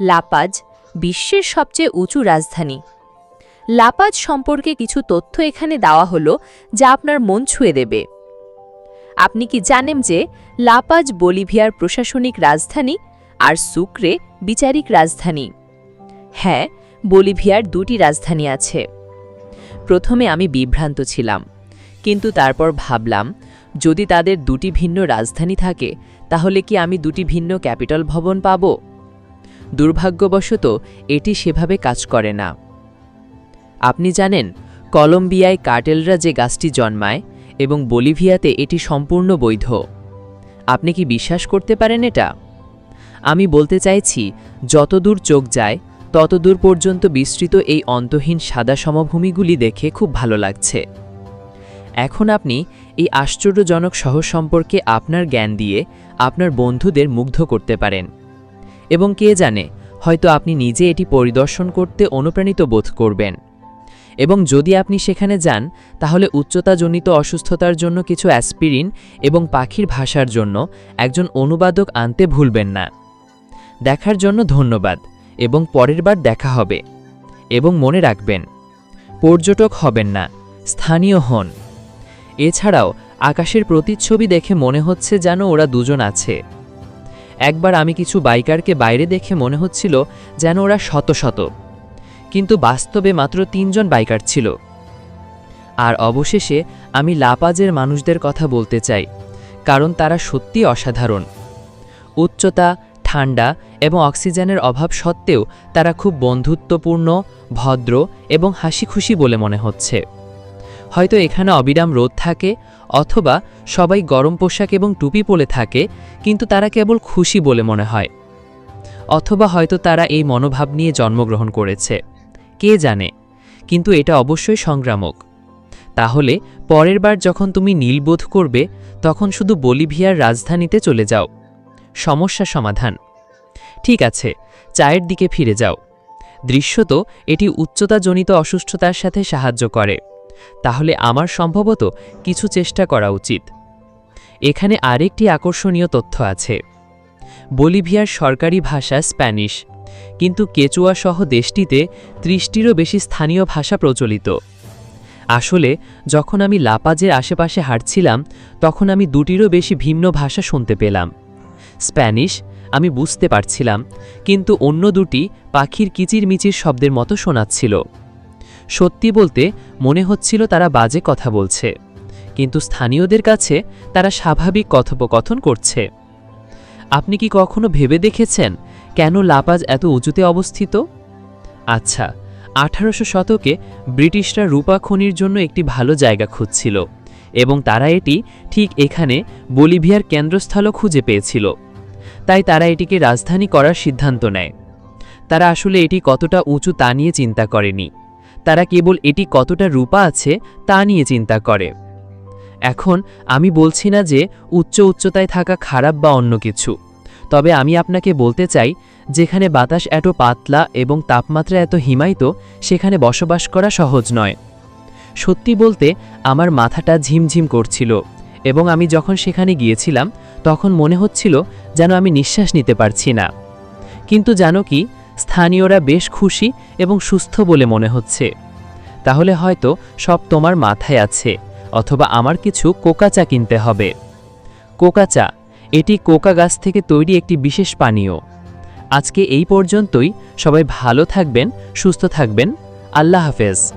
লাপাজ বিশ্বের সবচেয়ে উঁচু রাজধানী। লাপাজ সম্পর্কে কিছু তথ্য এখানে দেওয়া হলো যা আপনার মন ছুঁয়ে দেবে। আপনি কি জানেন যে লাপাজ বলিভিয়ার প্রশাসনিক রাজধানী আর সুক্রে বিচারিক রাজধানী? হ্যাঁ বলিভিয়ার দুটি রাজধানী আছে। প্রথমে আমি বিভ্রান্ত ছিলাম, কিন্তু তারপর ভাবলাম, যদি তাদের দুটি ভিন্ন রাজধানী থাকে, তাহলে কি আমি দুটি ভিন্ন ক্যাপিটাল ভবন পাব? দুর্ভাগ্যবশত এটি সেভাবে কাজ করে না। আপনি জানেন, কলম্বিয়ায় কার্টেলরা যে গাছটি জন্মায় এবং বলিভিয়াতে এটি সম্পূর্ণ বৈধ। আপনি কি বিশ্বাস করতে পারেন এটা? আমি বলতে চাইছি, যতদূর চোখ যায়, ততদূর পর্যন্ত বিস্তৃত এই অন্তহীন সাদা সমভূমিগুলি দেখে খুব ভালো লাগছে। এখন আপনি এই আশ্চর্যজনক শহর সম্পর্কে আপনার জ্ঞান দিয়ে আপনার বন্ধুদের মুগ্ধ করতে পারেন। এবং কে জানে, হয়তো আপনি নিজে এটি পরিদর্শন করতে অনুপ্রাণিত বোধ করবেন। এবং যদি আপনি সেখানে যান, তাহলে উচ্চতাজনিত অসুস্থতার জন্য কিছু অ্যাসপিরিন এবং পাখির ভাষার জন্য একজন অনুবাদক আনতে ভুলবেন না। দেখার জন্য ধন্যবাদ, এবং পরের বার দেখা হবে। এবং মনে রাখবেন, পর্যটক হবেন না, স্থানীয় হন। এছাড়াও, আকাশের প্রতিচ্ছবি দেখে মনে হচ্ছে যেন ওরা দুজন আছে। একবার আমি কিছু বাইকারকে বাইরে দেখে মনে হচ্ছিল যেন ওরা শত শত। কিন্তু বাস্তবে মাত্র তিনজন বাইকার ছিল। আর অবশেষে আমি লাপাজের মানুষদের কথা বলতে চাই, কারণ তারা সত্যি অসাধারণ। উচ্চতা, ঠান্ডা এবং অক্সিজেনের অভাব সত্ত্বেও তারা খুব বন্ধুত্বপূর্ণ, ভদ্র এবং হাসি খুশি বলে মনে হচ্ছে। হয়তো এখানে অবিরাম রোদ থাকে অথবা সবাই গরম পোশাক এবং টুপি পরে থাকে, কিন্তু তারা কেবল খুশি বলে মনে হয়। অথবা হয়তো তারা এই মনোভাব নিয়ে জন্মগ্রহণ করেছে। কে জানে? কিন্তু এটা অবশ্যই সংগ্রামক। তাহলে পরের বার যখন তুমি নীলবোধ করবে, তখন শুধু বলিভিয়ার রাজধানীতে চলে যাও। সমস্যা সমাধান। ঠিক আছে, চায়ের দিকে ফিরে যাও। দৃশ্যত এটি উচ্চতাজনিত অসুস্থতার সাথে সাহায্য করে। তাহলে আমার সম্ভবত কিছু চেষ্টা করা উচিত। এখানে আরেকটি আকর্ষণীয় তথ্য আছে। বলিভিয়ার সরকারি ভাষা স্প্যানিশ, কিন্তু কেচুয়া সহ দেশটিতে ত্রিশটিরও বেশি স্থানীয় ভাষা প্রচলিত। আসলে, যখন আমি লাপাজের আশেপাশে হাঁটছিলাম, তখন আমি দুটিরও বেশি ভিন্ন ভাষা শুনতে পেলাম। স্প্যানিশ আমি বুঝতে পারছিলাম, কিন্তু অন্য দুটি পাখির কিচিরমিচির শব্দের মতো শোনাচ্ছিল। সত্যি বলতে মনে হচ্ছিল তারা বাজে কথা বলছে। কিন্তু স্থানীয়দের কাছে তারা স্বাভাবিক কথোপকথন করছে। আপনি কি কখনো ভেবে দেখেছেন কেন লাপাজ এত উঁচুতে অবস্থিত? আচ্ছা আঠারোশো শতকে ব্রিটিশরা রূপা খনির জন্য একটি ভালো জায়গা খুঁজছিল এবং তারা এটি ঠিক এখানে বলিভিয়ার কেন্দ্রস্থলও খুঁজে পেয়েছিল। তাই তারা এটিকে রাজধানী করার সিদ্ধান্ত নেয়। তারা আসলে এটি কতটা উঁচু তা নিয়ে চিন্তা করেনি। তারা কেবল এটি কতটা রূপা আছে তা নিয়ে চিন্তা করে। এখন আমি বলছি না যে উচ্চ উচ্চতায় থাকা খারাপ বা অন্য কিছু। তবে আমি আপনাকে বলতে চাই, যেখানে বাতাস এত পাতলা এবং তাপমাত্রা এত হিমায়িত, সেখানে বসবাস করা সহজ নয়। সত্যি বলতে, আমার মাথাটা ঝিমঝিম করছিল এবং আমি যখন সেখানে গিয়েছিলাম, তখন মনে হচ্ছিল যেন আমি নিঃশ্বাস নিতে পারছি না। কিন্তু জানো কি স্থানীয়রা বেশ খুশি এবং সুস্থ বলে মনে হচ্ছে। তাহলে হয়তো সব তোমার মাথায় আছে, অথবা আমার কিছু কোকাচা কিনতে হবে। কোকাচা এটি কোকা গাছ থেকে তৈরি একটি বিশেষ পানীয়। আজকে এই পর্যন্তই, সবাই ভালো থাকবেন, সুস্থ থাকবেন, আল্লাহ হাফেজ।